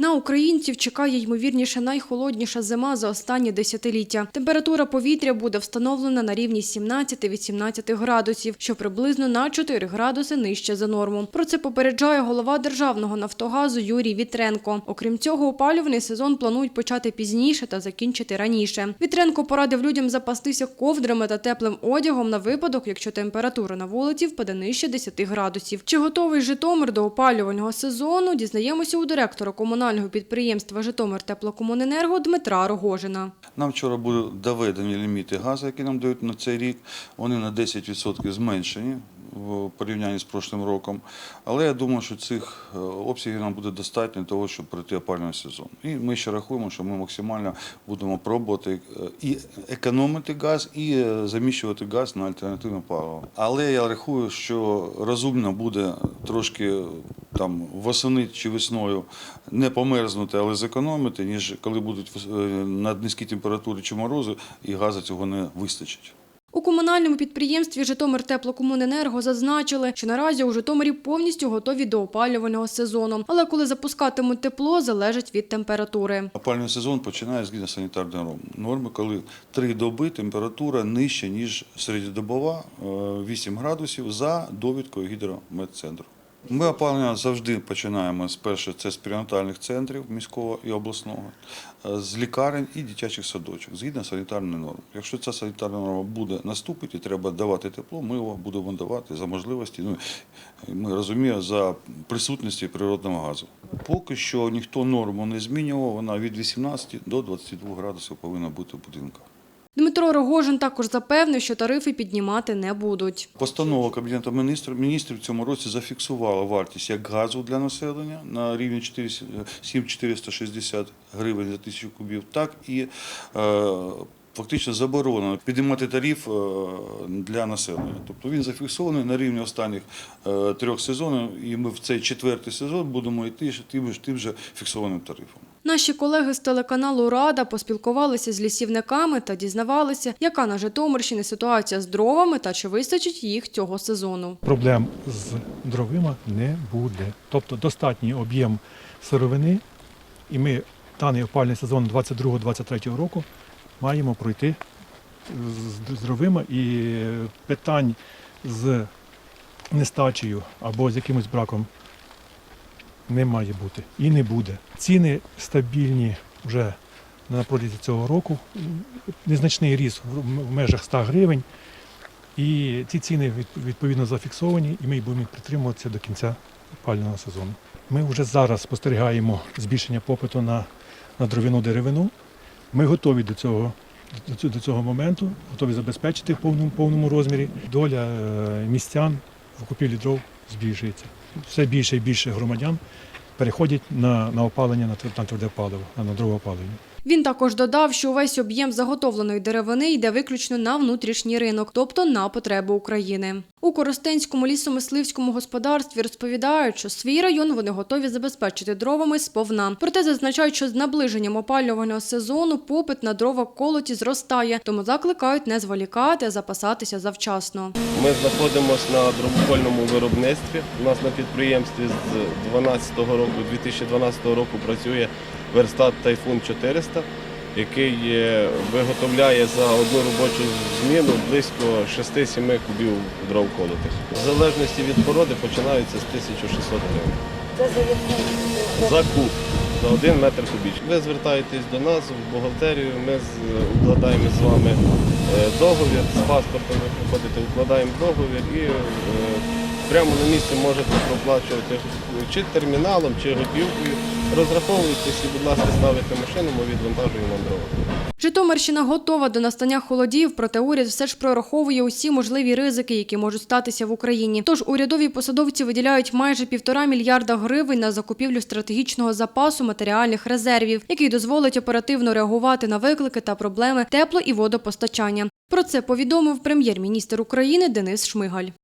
На українців чекає ймовірніше найхолодніша зима за останні десятиліття. Температура повітря буде встановлена на рівні 17-18 градусів, що приблизно на 4 градуси нижче за норму. Про це попереджає голова державного нафтогазу Юрій Вітренко. Окрім цього, опалювальний сезон планують почати пізніше та закінчити раніше. Вітренко порадив людям запастися ковдрами та теплим одягом на випадок, якщо температура на вулиці впаде нижче 10 градусів. Чи готовий Житомир до опалювального сезону? Дізнаємося у директора комунального підприємства Житомир Теплокомуненерго Дмитра Рогожина. Нам вчора були доведені ліміти газу, які нам дають на цей рік. Вони на 10% зменшені в порівнянні з прошлим роком. Але я думаю, що цих е, обсягів нам буде достатньо для того, щоб пройти опалювальний сезон. І ми ще рахуємо, що ми максимально будемо пробувати е, і економити газ, і е, заміщувати газ на альтернативне паливо. Але я рахую, що розумно буде трошки там восени чи весною не померзнути, але зекономити, ніж коли будуть наднизькі температури чи морози, і газу цього не вистачить. У комунальному підприємстві Житомир Теплокомуненерго зазначили, що наразі у Житомирі повністю готові до опалювального сезону. Але коли запускатимуть тепло, залежить від температури. Опалювальний сезон починає згідно санітарної норм- норми, коли три доби температура нижча, ніж середньодобова, е, 8 градусів за довідкою гідрометцентру. Ми опалення завжди починаємо з перше, це з перинатальних центрів міського і обласного, е, з лікарень і дитячих садочок, згідно санітарної норми. Якщо ця санітарна норма буде наступити і треба давати тепло, ми його будемо давати за можливості. Ну, ми розуміємо за присутності природного газу. Поки що ніхто норму не змінював, вона від 18 до 22 градусів повинна бути в будинках. Дмитро Рогожин також запевнив, що тарифи піднімати не будуть. Постанова Кабінету міністрів, міністрів цьому році зафіксувала вартість як газу для населення на рівні 4 7460 гривень за тисячу кубів, так і е, фактично заборонено підіймати тариф е, для населення. Тобто він зафіксований на рівні останніх е, трьох сезонів, і ми в цей четвертий сезон будемо йти тим, ж- тим же фіксованим тарифом. Наші колеги з телеканалу Рада поспілкувалися з лісівниками та дізнавалися, яка на Житомирщині ситуація з дровами та чи вистачить їх цього сезону. проблем з дровима не буде. Тобто достатній об'єм сировини, і ми даний опальний сезон 22-23 року маємо пройти з і питань з нестачею або з якимось браком не має бути і не буде. Ціни стабільні вже на протязі цього року. Незначний ріст в межах 100 гривень. І ці ціни відповідно зафіксовані, і ми будемо їх притримуватися до кінця опалювального сезону. Ми вже зараз спостерігаємо збільшення попиту на, на дров'яну деревину. Ми готові до цього, до цього, моменту, готові забезпечити в повному, повному розмірі. Доля е, містян в купівлі дров збільшується. Все більше і більше громадян переходять на, на опалення на тверде- паливо, на дровоопалення. Він також додав, що увесь об'єм заготовленої деревини йде виключно на внутрішній ринок, тобто на потреби України. У Коростенському лісомисливському господарстві розповідають, що свій район вони готові забезпечити дровами сповна. Проте зазначають, що з наближенням опалювального сезону попит на дрова колоті зростає, тому закликають не зволікати, а запасатися завчасно. Ми знаходимося на дровокольному виробництві. У нас на підприємстві з 12 року, 2012 року працює верстат Тайфун 400, який е, виготовляє за одну робочу зміну близько 6-7 кубів дров колотих. В залежності від породи починаються з 1600 гривень. За куб, за один метр кубічний. Ви звертаєтесь до нас в бухгалтерію, ми укладаємо з вами е, договір з паспортом, ви приходите, укладаємо договір і е, прямо на місці можете проплачувати чи терміналом, чи готівкою. Розраховуйтесь і, будь ласка, ставите машину, ми відвантажуємо вам. Житомирщина готова до настання холодів, проте уряд все ж прораховує усі можливі ризики, які можуть статися в Україні. Тож урядові посадовці виділяють майже півтора мільярда гривень на закупівлю стратегічного запасу матеріальних резервів, який дозволить оперативно реагувати на виклики та проблеми тепло і водопостачання. Про це повідомив прем'єр-міністр України Денис Шмигаль.